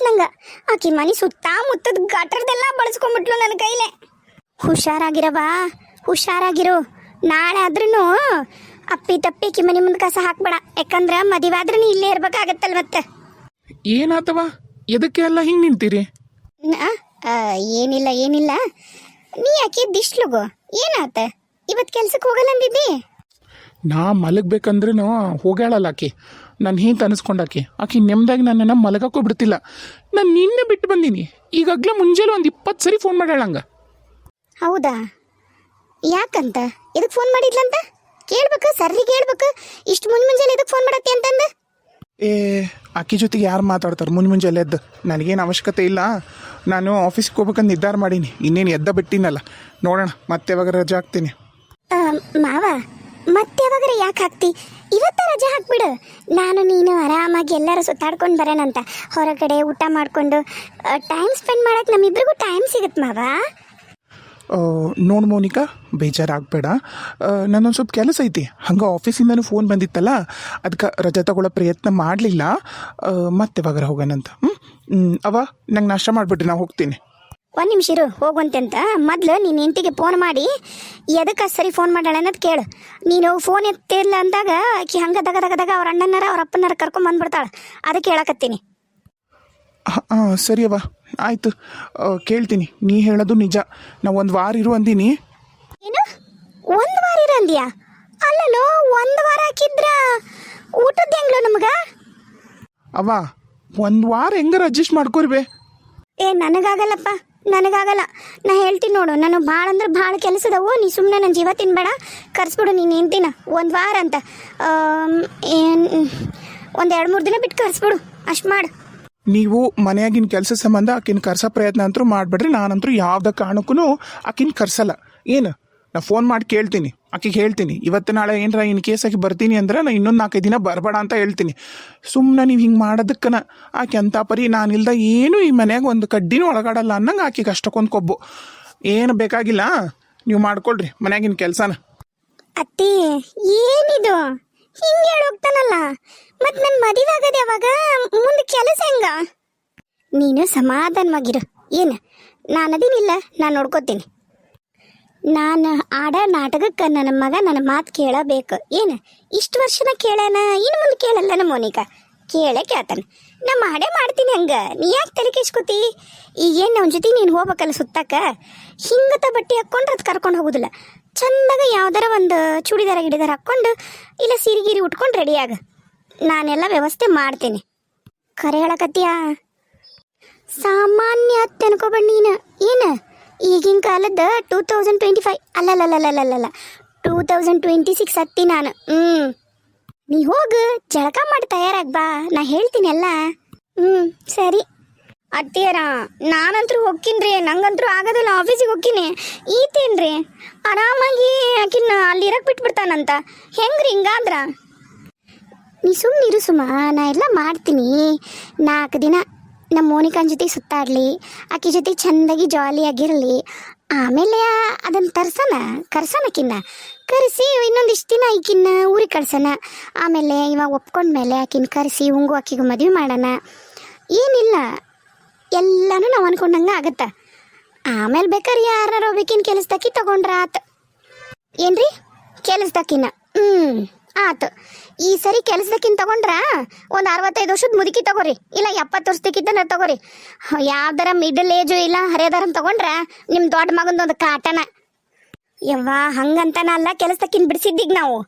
ಆತ್ ನಂಗ. ಆಕಿ ಮನಿ ಸುತ್ತಮುತ್ತದ ಗಟರ್ದೆಲ್ಲ ಬಳಸ್ಕೊಂಡ್ಬಿಟ್ಲು ನನ್ನ ಕೈಲೆ. ಹುಷಾರಾಗಿರವಾ ಹುಷಾರಾಗಿರು. ನಾಳೆ ಆದ್ರೂ ಅಪ್ಪಿ ತಪ್ಪಿ ಆಕಿ ಮನೆ ಮುಂದೆ ಕಸ ಹಾಕ್ಬೇಡ. ಯಾಕಂದ್ರ ಮದುವೆ ಆದ್ರೂ ನೀ ಇಲ್ಲೇ ಇರ್ಬೇಕಾಗತ್ತಲ್ ಮತ್ತೆ. ಏನಾತವಾ? ಎದಕ್ಕೆ ಎಲ್ಲ ಹಿಂಗೆ ನಿಂತೀರಿ? ನ- ಆ, ಏನಿಲ್ಲ ಏನಿಲ್ಲ. ನೀ ಯಾಕೆ ದಿಶ್ಲುಗು ಏನಾತ? ಇವತ್ತು ಕೆಲ್ಸಕ್ಕೆ ಹೋಗಲ್ಲ ಅಂದಿದ್ದಿ ನಾ ಮಲಗ್ಬೇಕಂದ್ರೂ ಹೋಗ್ಯಾಳಲ್ಲ ಆಕಿ. ನಾನು ಹೇಗೆ ಅನಿಸ್ಕೊಂಡಾಕಿ. ಆಕಿ ನೆಮ್ಮದಾಗಿ ನನ್ನನ್ನು ಮಲಗಕ್ಕೂ ಬಿಡ್ತಿಲ್ಲ. ನಾನು ನಿನ್ನೆ ಬಿಟ್ಟು ಬಂದೀನಿ. ಈಗಾಗಲೇ ಮುಂಜಾನೆ ಒಂದು ಇಪ್ಪತ್ತು ಸರಿ ಫೋನ್ ಮಾಡ್ಯಾಳಂಗ ಹೌದಾ? ಯಾಕಂತ? ಇದಕ್ಕೆ ಫೋನ್ ಮಾಡಿದ್ಲಂತ? ಕೇಳ್ಬೇಕು ಸರ್ರಿಗೆ ಹೇಳ್ಬೇಕು ಇಷ್ಟು ಮುಂಜ್ ಮುಂಜಾನೆ ಇದಕ್ಕೆ ಫೋನ್ ಮಾಡತ್ತೆ ಅಂತಂದು? ಏ ಆಕೆ ಜೊತೆಗೆ ಯಾರು ಮಾತಾಡ್ತಾರೆ? ಮುಂಜ ಮುಂಜಾನೆ ಎದ್ದು. ನನಗೇನು ಅವಶ್ಯಕತೆ ಇಲ್ಲ. ನಾನು ಆಫೀಸ್ಗೆ ಹೋಗ್ಬೇಕಂತ ನಿರ್ಧಾರ ಮಾಡೀನಿ. ಇನ್ನೇನು ಎದ್ದ ಬಿಟ್ಟಿನಲ್ಲ. ನೋಡೋಣ ಮತ್ತೆ ಯಾವಾಗ ರಜೆ ಹಾಕ್ತೀನಿ. ಮಾವ ಮತ್ತೆ ಯಾವಾಗಾರ ಯಾಕೆ ಹಾಕ್ತಿ? ಇವತ್ತ ರಜೆ ಹಾಕ್ಬಿಡು. ನಾನು, ನೀನು ಆರಾಮಾಗಿ ಎಲ್ಲರೂ ಸುತ್ತಾಡ್ಕೊಂಡು ಬರೋಣಂತ ಹೊರಗಡೆ ಊಟ ಮಾಡಿಕೊಂಡು ಟೈಮ್ ಸ್ಪೆಂಡ್ ಮಾಡಕ್ಕೆ ನಮ್ಮಿಬ್ರಿಗೂ ಟೈಮ್ ಸಿಗುತ್ತೆ ಮಾವ. ನೋಡು ಮೋನಿಕಾ, ಬೇಜಾರಾಗಬೇಡ. ನನ್ನೊಂದು ಸ್ವಲ್ಪ ಕೆಲಸ ಐತಿ. ಹಂಗೆ ಆಫೀಸಿಂದನೂ ಫೋನ್ ಬಂದಿತ್ತಲ್ಲ ಅದಕ್ಕೆ ರಜೆ ತಗೊಳ್ಳೋ ಪ್ರಯತ್ನ ಮಾಡಲಿಲ್ಲ. ಮತ್ತೆ ಯಾವಾಗಾರ ಹೋಗೋಣಂತ ಹ್ಞೂ ಅವ ನಂಗೆ ನಾಷ್ಟ ಮಾಡಿಬಿಟ್ರಿ ನಾವು ಹೋಗ್ತೀನಿ. ಒಂದು ನಿಮಿಷ ಇರು ಹೋಗುವಂತೆ ಅಂತ. ಮೊದ್ಲು ನಿನ್ನ ಹೆಂಡತಿಗೆ ಫೋನ್ ಮಾಡಿ ಎದಕ್ಕೆ ಸರಿ ಫೋನ್ ಮಾಡಾಳೆ ಅನ್ನೋದು ಕೇಳು. ನೀನು ಫೋನ್ ಎತ್ತಿಲ್ಲ ಅಂದಾಗ ಆಕಿ ಹಂಗೆ ದಗ ದಗ ದಗ ಅವ್ರ ಅಣ್ಣನಾರ ಅವ್ರ ಅಪ್ಪನಾರ ಕರ್ಕೊಂಡ್ ಬಂದ್ಬಿಡ್ತಾಳೆ. ಅದಕ್ಕೆ ಹೇಳಕತ್ತೀನಿ. ಹಾಂ ಸರಿ ಅವ ಆಯಿತು. ಕೇಳ್ತೀನಿ ನೀ ಹೇಳೋದು ನಿಜ. ನಾ ಒಂದು ವಾರ ಇರು ಅಂದೀನಿ. ಏನು? ಒಂದು ವಾರ ಇರಂದ್ಯಾ ಅಲ್ಲಲ್ಲೋ ಒಂದು ವಾರ ಹಾಕಿದ್ರ ಊಟದ ಹೆಂಗ್ಲು ನಮಗ? ಅವ್ವ ಒಂದು ವಾರ ಹೆಂಗಾರ ಅಡ್ಜಸ್ಟ್ ಮಾಡ್ಕೊರ್ಬೇ ಏ ನನಗಾಗಲ್ಲಪ್ಪ. ನನಗಾಗಲ್ಲ. ನಾ ಹೇಳ್ತೀನಿ ನೋಡು, ನಾನು ಭಾಳ ಅಂದ್ರೆ ಭಾಳ ಕೆಲಸದವು ನೀ ಸುಮ್ಮನೆ ನನ್ನ ಜೀವ ತಿನ್ಬೇಡ, ಕರ್ಸ್ಬಿಡು ನೀನು ಹೆಂಡ್ತಿನ, ಒಂದು ವಾರ ಅಂತ. ಒಂದು ಎರಡು ಮೂರು ದಿನ ಬಿಟ್ಟು ಕರ್ಸ್ಬಿಡು, ಅಷ್ಟು ಮಾಡು. ನೀವು ಮನೆಯಾಗಿನ ಕೆಲಸ ಸಂಬಂಧ ಆಕಿನ ಕರ್ಸೋ ಪ್ರಯತ್ನ ಅಂತೂ ಮಾಡಬೇಡ್ರಿ ನಾನಂತರೂ ಯಾವುದೇ ಕಾರಣಕ್ಕೂ ಆಕಿನ ಕರ್ಸಲ್ಲ. ಏನು? ನಾ ಫೋನ್ ಮಾಡಿ ಕೇಳ್ತೀನಿ. ಆಕೆಗೆ ಹೇಳ್ತೀನಿ, ಇವತ್ತು ನಾಳೆ ಏನರ ಇನ್ ಕೇಸ್ ಆಕಿ ಬರ್ತೀನಿ ಅಂದ್ರೆ ನಾ ಇನ್ನೊಂದು ನಾಲ್ಕೈದು ದಿನ ಬರಬೇಡ ಅಂತ ಹೇಳ್ತೀನಿ. ಸುಮ್ಮನೆ ನೀವು ಹಿಂಗೆ ಮಾಡೋದಕ್ಕನ. ಆಕೆ ಅಂತ ಪರಿ ನಾನಿಲ್ದ ಏನು ಈ ಮನೆಯಾಗ ಒಂದು ಕಡ್ಡಿನೂ ಒಳಗಾಡಲ್ಲ ಅನ್ನಂಗೆ ಆಕಿಗೆ ಅಷ್ಟಕ್ಕೊಂದು ಕೊಬ್ಬು. ಏನು ಬೇಕಾಗಿಲ್ಲ, ನೀವು ಮಾಡ್ಕೊಳ್ರಿ ಮನ್ಯಾಗಿನ ಕೆಲಸನ. ಅತ್ತಿ, ಏನಿದು? ಹಿಂಗೆ ಹೇಳೋಗ್ತಾನಲ್ಲ ಮತ್ತು ನನ್ನ ಮದುವೆ ಯಾವಾಗ? ಮುಂದೆ ಕೆಲಸ ಹೆಂಗ? ನೀನು ಸಮಾಧಾನವಾಗಿರು. ಏನು, ನಾನು ಅದೇನಿಲ್ಲ, ನಾನು ನೋಡ್ಕೋತೀನಿ. ನಾನು ಆಡ ನಾಟಕಕ್ಕೆ ನನ್ನ ಮಗ ನನ್ನ ಮಾತು ಕೇಳಬೇಕು. ಏನು, ಇಷ್ಟು ವರ್ಷನ ಕೇಳ್ಯಾನ ಇನ್ನು ಮುಂದೆ ಕೇಳಲ್ಲ ನಮ್ಮ ಮೋನಿಕಾ? ಕೇಳೇ ಕೇಳ್ತಾನೆ. ನಾ ಮಾಡೇ ಮಾಡ್ತೀನಿ ಹಂಗ. ನೀ ಯಾಕೆ ತಲೆ ಕೆಸ್ಕೋತಿ ಈಗೇನು ಅವನ ಜೊತೆ ನೀನು ಹೋಗ್ಬೇಕಲ್ಲ ಸುತ್ತಕ್ಕ? ಹಿಂಗತ ಬಟ್ಟೆ ಹಾಕ್ಕೊಂಡ್ರೆ ಅದು ಕರ್ಕೊಂಡು ಹೋಗೋದಿಲ್ಲ. ಚಂದಾಗ ಯಾವ್ದಾರ ಒಂದು ಚೂಡಿದಾರ ಗಿಡಿದಾರ ಹಾಕ್ಕೊಂಡು, ಇಲ್ಲ ಸೀರೆ ಗೀರಿ ಉಟ್ಕೊಂಡು ರೆಡಿಯಾಗ ನಾನೆಲ್ಲ ವ್ಯವಸ್ಥೆ ಮಾಡ್ತೀನಿ. ಕರೆ ಹೇಳಕತ್ತೀಯಾ? ಸಾಮಾನ್ಯ ಅತ್ತೆ ಅನ್ಕೋಬೇಡ ನೀನು. ಏನು? ಈಗಿನ ಕಾಲದ ಟೂ ತೌಸಂಡ್ ಟ್ವೆಂಟಿ ಫೈವ್ ಅಲ್ಲಲ್ಲಲ್ಲಲ್ಲಲ್ಲ ಟೂ ತೌಸಂಡ್ ಟ್ವೆಂಟಿ ಸಿಕ್ಸ್ ಹತ್ತಿ ನಾನು. ಹ್ಞೂ ನೀ ಹೋಗು, ಜಳಕ ಮಾಡಿ ತಯಾರಾಗ್ಬಾ ನಾ ಹೇಳ್ತೀನಿ ಅಲ್ಲ. ಹ್ಞೂ ಸರಿ. ಅತ್ತಿಯರ, ನಾನಂತರೂ ಹೋಗ್ತೀನ್ರಿ ನಂಗಂತರೂ ಆಗೋದಿಲ್ಲ ಆಫೀಸಿಗೆ ಹೋಗ್ತೀನಿ ಈತೇನ್ರಿ? ಆರಾಮಾಗಿ ಆಕಿನ ಅಲ್ಲಿ ಇರಕ್ಕೆ ಬಿಟ್ಬಿಡ್ತಾನಂತ. ಹೆಂಗ್ರಿ ಹಿಂಗಾದ್ರ? ನೀ ಸುಮ್ಮನಿರು ಸುಮ, ನಾ ಎಲ್ಲ ಮಾಡ್ತೀನಿ. ನಾಲ್ಕು ದಿನ ನಮ್ಮ ಮೋನಿಕಾನ್ ಜೊತೆ ಸುತ್ತಾಡಲಿ, ಆಕೆ ಜೊತೆ ಚೆಂದಾಗಿ ಜಾಲಿಯಾಗಿರಲಿ ಆಮೇಲೆ ಅದನ್ನು ತರ್ಸೋಣ ಕರ್ಸನಕಿನ್ನ ಕರೆಸಿ ಇನ್ನೊಂದಿಷ್ಟು ದಿನ ಈಕಿನ್ನ ಊರಿಗೆ ಕಳ್ಸೋಣ ಆಮೇಲೆ ಇವಾಗ ಒಪ್ಕೊಂಡ ಮೇಲೆ ಆಕಿನ ಕರೆಸಿ ಉಂಗು ಆಕಿಗೆ ಮದುವೆ ಮಾಡೋಣ. ಏನಿಲ್ಲ, ಎಲ್ಲನೂ ನಾವು ಅನ್ಕೊಂಡಂಗೆ ಆಗತ್ತೆ. ಆಮೇಲೆ ಬೇಕಾದ್ರೆ ಯಾರು ಒಬ್ಬಕಿನ ಕೆಲಸದಾಕಿ ತಗೊಂಡ್ರ ಆತ. ಏನ್ರಿ? ಕೆಲಸದಕ್ಕಿನ್ನ ಹ್ಞೂ ಆತು. ಈ ಸರಿ ಕೆಲಸದಕ್ಕಿಂತ ತಗೊಂಡ್ರ ಒಂದು ಅರವತ್ತೈದು ವರ್ಷದ ಮುದುಕಿ ತಗೋರಿ. ಇಲ್ಲ, ಎಪ್ಪತ್ತು ವರ್ಷದಕ್ಕಿಂತ ತಗೋರಿ. ಯಾವ್ದಾರ ಮಿಡಲ್ ಏಜು ಇಲ್ಲ ಹರಿಯದಾರ ತಗೊಂಡ್ರ ನಿಮ್ಮ ದೊಡ್ಡ ಮಗನ ಒಂದು ಕಾಟನ. ಯವ್ವ, ಹಂಗಂತನ ಅಲ್ಲ, ಕೆಲಸದಕ್ಕಿಂತ ಬಿಡಿಸಿದ್ದೀಗ ನಾವು.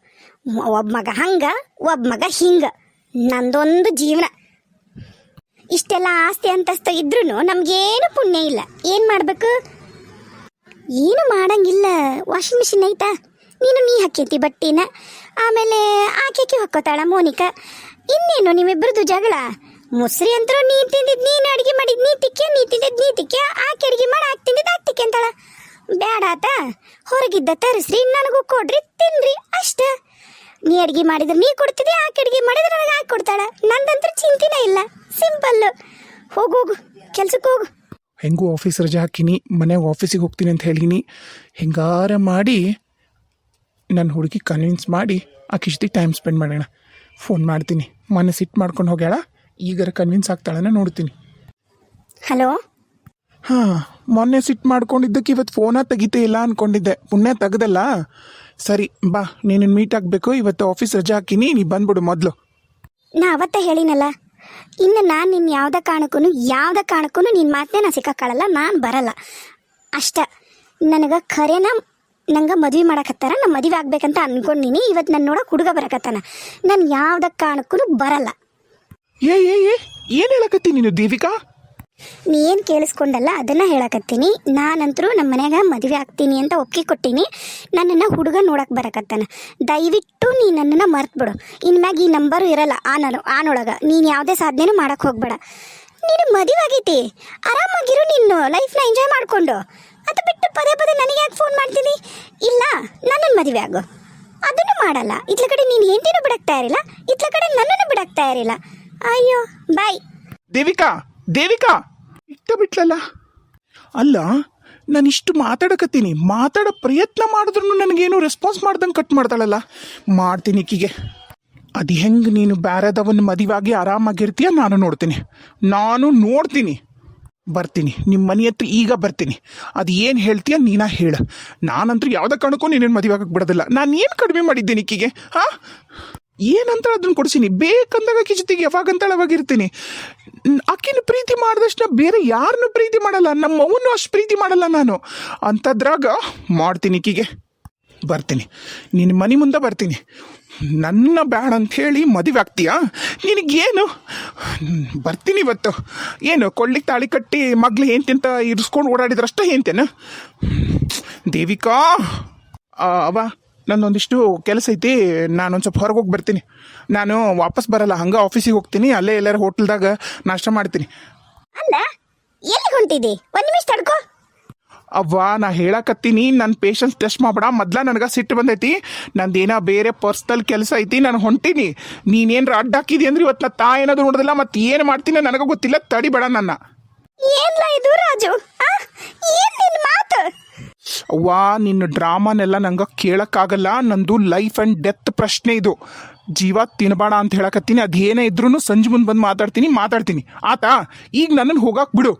ಒಬ್ಬ ಮಗ ಹಂಗ ಒಬ್ಬ ಮಗ ಹಿಂಗ. ನಂದೊಂದು ಜೀವನ. ಇಷ್ಟೆಲ್ಲ ಆಸ್ತಿ ಅಂತಸ್ತ ಇದ್ರೂ ನಮ್ಗೇನು ಪುಣ್ಯ ಇಲ್ಲ. ಏನು ಮಾಡ್ಬೇಕು? ಏನು ಮಾಡಂಗಿಲ್ಲ. ವಾಷಿಂಗ್ ಮಿಷಿನ್ ಐತಾ? ನೀನು ನೀ ಹಾಕೈತಿ ಬಟ್ಟಿನ. ಆಮೇಲೆ ಆಕೆಕಿ ಹಾಕೋತಾಳ ಮೋನಿಕಾ. ಇನ್ನೇನು ನಿಮ್ಮಿಬ್ಬರದು ಜಗಳ? ಮುಸ್ರಿ ಅಂತರೂ ನೀ ತಿಂದಿದ್ ನೀನು ಅಡಿಗೆ ಮಾಡಿದ್ ನೀ ತಿಕ್ಕೆ ನೀ ತಿಂದಿದ್ ನೀ ತಿಕ್ಕೆ ಆಕೆ ಅಡಿಗೆ ಮಾಡಿ, ಆಕೆ ತಿಂದಿದ್ ಆಕೆ ತಿಕ್ಕೆ ಅಂತಾಳ. ಬೇಡ ಆತ. ಹೊರಗಿದ್ದ ತರಿಸ್ರಿ, ನನಗೂ ಕೊಡ್ರಿ, ತಿನ್ರಿ ಅಷ್ಟ. ನೀ ಅಡಿಗೆ ಮಾಡಿದ್ರೆ ನೀ ಕೊಡ್ತಿದ್ದೆ ಆಕೆ ಅಡಿಗೆ ಮಾಡಿದ್ರೆ ನನಗೆ ಹಾಕಿ ಕೊಡ್ತಾಳ. ನಂದಂತ್ರ ಚಿಂತಿನೇ ಇಲ್ಲ. ಸಿಂಪಲ್ ಹೋಗು ಕೆಲ್ಸಕ್ಕೆ ಹೋಗು. ಹೆಂಗೂ ಆಫೀಸ್ ರಜೆ ಹಾಕಿನಿ ಮನೆಗೆ ಆಫೀಸಿಗೆ ಹೋಗ್ತೀನಿ ಅಂತ ಹೇಳಿನಿ. ಹೆಂಗಾರ ಮಾಡಿ ನನ್ನ ಹುಡುಗಿ ಕನ್ವಿನ್ಸ್ ಮಾಡಿ ಆಕೆ ಜೊತೆ ಟೈಮ್ ಸ್ಪೆಂಡ್ ಮಾಡೋಣ. ಫೋನ್ ಮಾಡ್ತೀನಿ. ಮನೆ ಸಿಟ್ಟು ಮಾಡ್ಕೊಂಡು ಹೋಗ್ಯಾಳ. ಈಗಾರ ಕನ್ವಿನ್ಸ್ ಆಗ್ತಾಳನ ನೋಡ್ತೀನಿ. ಹಲೋ ಹಾ ಮೊನ್ನೆ ಸಿಟ್ಟು ಮಾಡ್ಕೊಂಡಿದ್ದಕ್ಕೆ ಇವತ್ತು ಫೋನ ತೆಗಿತೇ ಇಲ್ಲ ಅನ್ಕೊಂಡಿದ್ದೆ. ಪುಣ್ಯ ತೆಗ್ದಲ್ಲ? ಸರಿ ಬಾ. ನೀನು ಮೀಟ್ ಆಗಬೇಕು. ಇವತ್ತು ಆಫೀಸ್ ರಜೆ ಹಾಕಿನಿ. ನೀ ಬಂದ್ಬಿಡು ಮೊದಲು. ನಾ ಅವತ್ತ ಹೇಳಿನಲ್ಲ. ಇನ್ನು ನಾನು ನಿನ್ನ ಯಾವ್ದ ಕಾರಣಕ್ಕೂ ಯಾವ್ದ ಕಾರಣಕ್ಕೂ ನಿನ್ನ ಮಾತನ್ನ ನಾ ಸಿಕ್ಕಾಕೊಳ್ಳಲ್ಲ ನಾನು ಬರಲ್ಲ. ಅಷ್ಟ. ನನಗೆ ಖರೇನ ನಂಗೆ ಮದುವೆ ಮಾಡಕತ್ತಾರ ನಾ ಮದುವೆ ಆಗ್ಬೇಕಂತ ಅನ್ಕೊಂಡಿನಿ. ಇವತ್ತು ನನ್ನ ನೋಡಕ್ಕೆ ಹುಡುಗ ಬರಕತ್ತಾನ. ನಾನು ಯಾವ್ದ ಕಾರಣಕ್ಕೂ ಬರಲ್ಲ. ಏ ಏ ಏ ಏನು ಹೇಳಕತ್ತಿ ನೀನು ದೇವಿಕಾ ನೀ ಏನು ಕೇಳಿಸ್ಕೊಂಡಲ್ಲ ಅದನ್ನ ಹೇಳಕತ್ತೀನಿ. ನಾನಂತರೂ ನಮ್ಮ ಮನೆಯಾಗ ಮದುವೆ ಆಗ್ತೀನಿ ಅಂತ ಒಪ್ಪಿಗೆ ಕೊಟ್ಟಿನಿ ನನ್ನನ್ನು ಹುಡುಗ ನೋಡಕ್ಕೆ ಬರಕತ್ತಾನ. ದಯವಿಟ್ಟು ನೀ ನನ್ನನ್ನು ಮರ್ತ್ಬಿಡು. ಇನ್ಮ್ಯಾಗ ಈ ನಂಬರು ಇರಲ್ಲ ಆನಲು ಆನೊಳಗೆ. ನೀನು ಯಾವುದೇ ಸಾಧನೆನೂ ಮಾಡಕ್ಕೆ ಹೋಗ್ಬೇಡ. ನೀನು ಮದುವೆ ಆಗೈತಿ. ಆರಾಮಾಗಿರು ನೀನು ಲೈಫ್ನ ಎಂಜಾಯ್ ಮಾಡಿಕೊಂಡು. ಅದು ಬಿಟ್ಟು ಪದೇ ಪದೇ ನನಗೆ ಯಾಕೆ ಫೋನ್ ಮಾಡ್ತೀನಿ? ಇಲ್ಲ ನನ್ನನ್ನು ಮದುವೆ ಆಗು. ಅದನ್ನು ಮಾಡಲ್ಲ. ಇತ್ಲ ಕಡೆ ನೀನು ಹೆಂಡತಿನೂ ಬಿಡಕ್ಕೆ ತಯಾರಿಲ್ಲ ಇತ್ಲ ಕಡೆ ನನ್ನನ್ನು ಬಿಡಕ್ಕೆ ತಯಾರಿಲ್ಲ ಅಯ್ಯೋ, ಬಾಯ್. ದೇವಿಕಾ ದೇವಿಕಾ. ಇಟ್ಟ ಬಿಟ್ಲಲ್ಲ? ಅಲ್ಲ, ನಾನು ಇಷ್ಟು ಮಾತಾಡಕತ್ತೀನಿ. ಮಾತಾಡೋ ಪ್ರಯತ್ನ ಮಾಡಿದ್ರು ನನಗೇನು ರೆಸ್ಪಾನ್ಸ್ ಮಾಡ್ದಂಗೆ ಕಟ್ ಮಾಡ್ತಾಳಲ್ಲ ಮಾಡ್ತೀನಿ ಈಕಿಗೆ. ಅದು ಹೆಂಗೆ ನೀನು ಬ್ಯಾರೆದವನ್ನ ಮದುವಾಗಿ ಆರಾಮಾಗಿರ್ತೀಯ? ನಾನು ನೋಡ್ತೀನಿ. ನಾನು ನೋಡ್ತೀನಿ. ಬರ್ತೀನಿ. ನಿಮ್ಮ ಮನೆ ಹತ್ರ ಈಗ ಬರ್ತೀನಿ. ಅದು ಏನು ಹೇಳ್ತೀಯ ನೀನ ಹೇಳ. ನಾನಂತೂ ಯಾವುದೇ ಕಾರಣಕ್ಕೂ ನೀನೇನು ಮದುವೆ ಆಗಕ್ಕೆ ಬಿಡೋದಿಲ್ಲ. ನಾನು ಏನು ಕಡಿಮೆ ಮಾಡಿದ್ದೀನಿ ಈಕಿಗೆ? ಹಾಂ? ಏನಂತ ಅದನ್ನ ಕೊಡ್ಸೀನಿ? ಬೇಕಂದಾಗ ಆಕಿ ಜೊತೆಗೆ ಯಾವಾಗಂತ ಅವಾಗಿರ್ತೀನಿ ಆಕಿನ ಪ್ರೀತಿ ಮಾಡಿದಷ್ಟು ಬೇರೆ ಯಾರನ್ನೂ ಪ್ರೀತಿ ಮಾಡಲ್ಲ. ನಮ್ಮ ಅವನು ಅಷ್ಟು ಪ್ರೀತಿ ಮಾಡಲ್ಲ ನಾನು. ಅಂಥದ್ರಾಗ ಮಾಡ್ತೀನಿ ಈಕಿಗೆ. ಬರ್ತೀನಿ. ನಿನ್ನ ಮನೆ ಮುಂದೆ ಬರ್ತೀನಿ. ನನ್ನ ಬ್ಯಾಡ ಹೇಳಿ ಮದುವೆ ಆಗ್ತೀಯಾ? ನಿನಗೇನು? ಬರ್ತೀನಿ ಇವತ್ತು. ಏನು ಕೊಳ್ಳಿಗೆ ತಾಳಿ ಕಟ್ಟಿ ಮಗ್ಳು ಏಂತಿಂತ ಇರಿಸ್ಕೊಂಡು ಓಡಾಡಿದ್ರಷ್ಟೇ ಏಂತೇನು ದೇವಿಕಾ! ಅವ ನನ್ನೊಂದಿಷ್ಟು ಕೆಲಸ ಐತಿ. ನಾನೊಂದು ಸ್ವಲ್ಪ ಹೊರಗೆ ಹೋಗಿ ಬರ್ತೀನಿ. ನಾನು ವಾಪಸ್ ಬರಲ್ಲ. ಹಂಗೆ ಆಫೀಸಿಗೆ ಹೋಗ್ತೀನಿ. ಅಲ್ಲೇ ಎಲ್ಲಾರು ಹೋಟ್ಲ್ದಾಗ ನಾಷ್ಟ ಮಾಡ್ತೀನಿ. ಅಲ್ಲ ಎಲ್ಲಿ ಹೊಂಟಿದಿ? ಒಂದು ನಿಮಿಷ ತಡ್ಕೋ. ಅವ್ವ ನಾ ಹೇಳಕತ್ತೀನಿ ನನ್ನ ಪೇಷನ್ಸ್ ಟೆಸ್ಟ್ ಮಾಡ್ಬೇಡ. ಮೊದ್ಲ ನನಗೆ ಸಿಟ್ಟು ಬಂದೈತಿ. ನಂದೇನೋ ಬೇರೆ ಪರ್ಸ್ನಲ್ ಕೆಲಸ ಐತಿ ನಾನು ಹೊಂಟೀನಿ. ನೀನೇನ್ರ ಅಡ್ಡ ಹಾಕಿದಿ ಅಂದ್ರೆ ಇವತ್ತು ನಾ ತಾ ಏನಾದ್ರು ನೋಡೋದಿಲ್ಲ ಮತ್ತೆ ಏನು ಮಾಡ್ತೀನಿ ನನಗೆ ಗೊತ್ತಿಲ್ಲ ತಡಿಬೇಡ ನನ್ನ. ಇದು ರಾಜು? ಮಾತು? ಅವ್ವ ನಿನ್ನ ಡ್ರಾಮಾನೆಲ್ಲ ನಂಗೆ ಕೇಳೋಕ್ಕಾಗಲ್ಲ. ನಂದು ಲೈಫ್ ಆ್ಯಂಡ್ ಡೆತ್ ಪ್ರಶ್ನೆ ಇದು. ಜೀವ ತಿನ್ಬೇಡ ಅಂತ ಹೇಳಕತ್ತೀನಿ. ಅದೇನೇ ಇದ್ರೂ ಸಂಜೆ ಮುಂದೆ ಬಂದು ಮಾತಾಡ್ತೀನಿ ಮಾತಾಡ್ತೀನಿ. ಆತ? ಈಗ ನನ್ನನ್ನು ಹೋಗಕ್ಕೆ ಬಿಡು.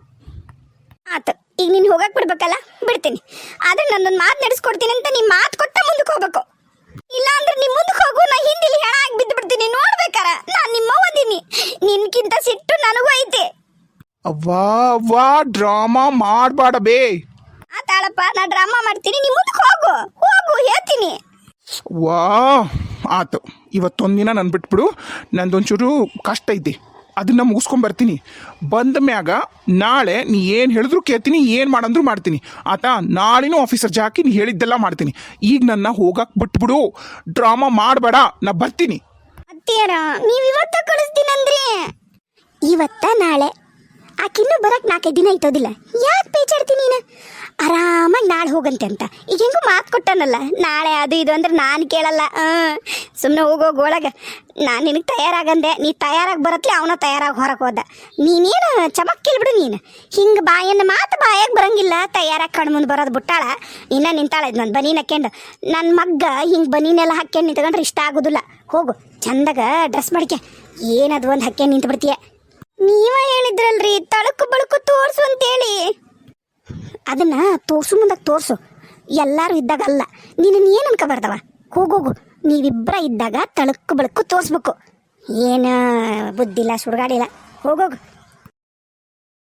ಆತು. ಈಗ ನೀನು ಹೋಗಕ್ ಬಿಡ್ಬೇಕಲ್ಲ? ಬಿಡ್ತೀನಿ. ಆದ್ರೆ ನನ್ನೊಂದು ಮಾತು ನಡೆಸ್ಕೊಡ್ತೀನಿ ಅಂತ ನೀ ಮಾತು ಕೊಟ್ಟ ಮುಂದಕ್ಕೆ ಹೋಗ್ಬೇಕು. ಇಲ್ಲ ಅಂದ್ರೆ ನೀ ಮುಂದಕ್ಕೆ ಹೋಗು ನಾ ಹಿಂದಿಲಿ ಹೆಣ ಆಗಿ ಬಿದ್ದು ಬಿಡ್ತೀನಿ. ನೋಡ್ಬೇಕಾರ ನಾ ನಿಮ್ಮ ಓದಿನಿ ನಿನ್ಕಿಂತ ಸಿಟ್ಟು ನನಗೂ ಐತೆ. ಅವ್ವಾ ಅವ್ವಾ ಡ್ರಾಮಾ ಮಾಡಬೇಡ ಬೇ. ಆತಾಳಪ್ಪ ನಾ ಡ್ರಾಮಾ ಮಾಡ್ತೀನಿ. ನೀ ಮುಂದಕ್ಕೆ ಹೋಗು ಹೋಗು ಹೇಳ್ತೀನಿ. ವಾ ಆತು. ಇವತ್ತೊಂದಿನ ನಾನು ಬಿಟ್ಬಿಡು. ನಂದೊಂಚೂರು ಕಷ್ಟ ಐತಿ. ಅದನ್ನ ಮುಗಿಸ್ಕೊಂಡ್ ಬರ್ತೀನಿ ಬಂದ ಮ್ಯಾಗ ನಾಳೆ ನೀ ಏನು ಹೇಳಿದ್ರು ಕೇಳ್ತೀನಿ, ಏನು ಮಾಡಂದ್ರು ಮಾಡ್ತೀನಿ. ಆತ ನಾಳೆನೂ ಆಫೀಸರ್ ಜಾಕಿ ನೀ ಹೇಳಿದ್ದೆಲ್ಲ ಮಾಡ್ತೀನಿ. ಈಗ ನನ್ನ ಹೋಗಕ್ಕೆ ಬಿಟ್ಬಿಡು. ಡ್ರಾಮಾ ಮಾಡಬೇಡ, ನಾ ಬರ್ತೀನಿ. ಇವತ್ತ ಇವತ್ತ ನಾಳೆ ಆಕಿನ್ನೂ ಬರಕ್ ನಾಲ್ಕೈದು ದಿನ ಐತೋದಿಲ್ಲ ಯಾಕೆ ಬೇಜಾಡ್ತೀನಿ ನೀನು? ಆರಾಮಾಗಿ ನಾಳೆ ಹೋಗಂತೆ ಅಂತ. ಈಗ ಹೆಂಗೂ ಮಾತು ಕೊಟ್ಟನಲ್ಲ. ನಾಳೆ ಅದು ಇದು ಅಂದ್ರೆ ನಾನು ಕೇಳಲ್ಲ. ಸುಮ್ಮನೆ ಹೋಗೋಗಿ ಒಳಗೆ ನಾನು ನಿನಗೆ ತಯಾರಾಗಂದೆ. ನೀ ತಯಾರಾಗಿ ಬರತ್ಲೆ ಅವನ ತಯಾರಾಗಿ ಹೊರಗೆ ಹೋದ. ನೀನೇನು ಚಮಕ್ ಬಿಡು ನೀನು. ಹಿಂಗೆ ಬಾಯನ್ನ ಮಾತು ಬಾಯಾಗಿ ಬರಂಗಿಲ್ಲ. ತಯಾರಾಗಿ ಕಣ್ಣು ಮುಂದೆ ಬರೋದು ಬಿಟ್ಟಾಳ. ಇನ್ನ ನಿಂತಾಳ. ಇದು ನನ್ನ ಬನೀನ ಹಾಕ್ಯಂಡು ನನ್ನ ಮಗ್ಗ ಹಿಂಗೆ ಬನೀನೆಲ್ಲ ಹಾಕ್ಯಂಡು ನಿಂತ್ಕೊಂಡ್ರೆ ಇಷ್ಟ ಆಗೋದಿಲ್ಲ. ಹೋಗು. ಚಂದಾಗ ಡ್ರೆಸ್ ಮಾಡ್ಕೆ. ಏನದು ಒಂದು ಹಾಕ್ಯಂಡು ನಿಂತು ಬಿಡ್ತೀಯ ನೀವ ಹೇಳಿದ್ರಲ್ರಿ, ತಳಕು ಬಳ್ಕು ತೋರ್ಸು ಅಂತೇಳಿ. ಅದನ್ನ ತೋರ್ಸು ಮುಂದಾಗ ತೋರ್ಸು. ಎಲ್ಲರೂ ಇದ್ದಾಗ ಅಲ್ಲ. ನೀನು ಏನು ಅನ್ಕೋಬಾರ್ದವ? ಹೋಗೋಗು ನೀವಿಬ್ಬರ ಇದ್ದಾಗ ತಳಕು ಬಳ್ಕು ತೋರಿಸ್ಬೇಕು. ಏನು ಬುದ್ಧಿಲ್ಲ, ಸುಡುಗಾಡಿಲ್ಲ. ಹೋಗೋಗು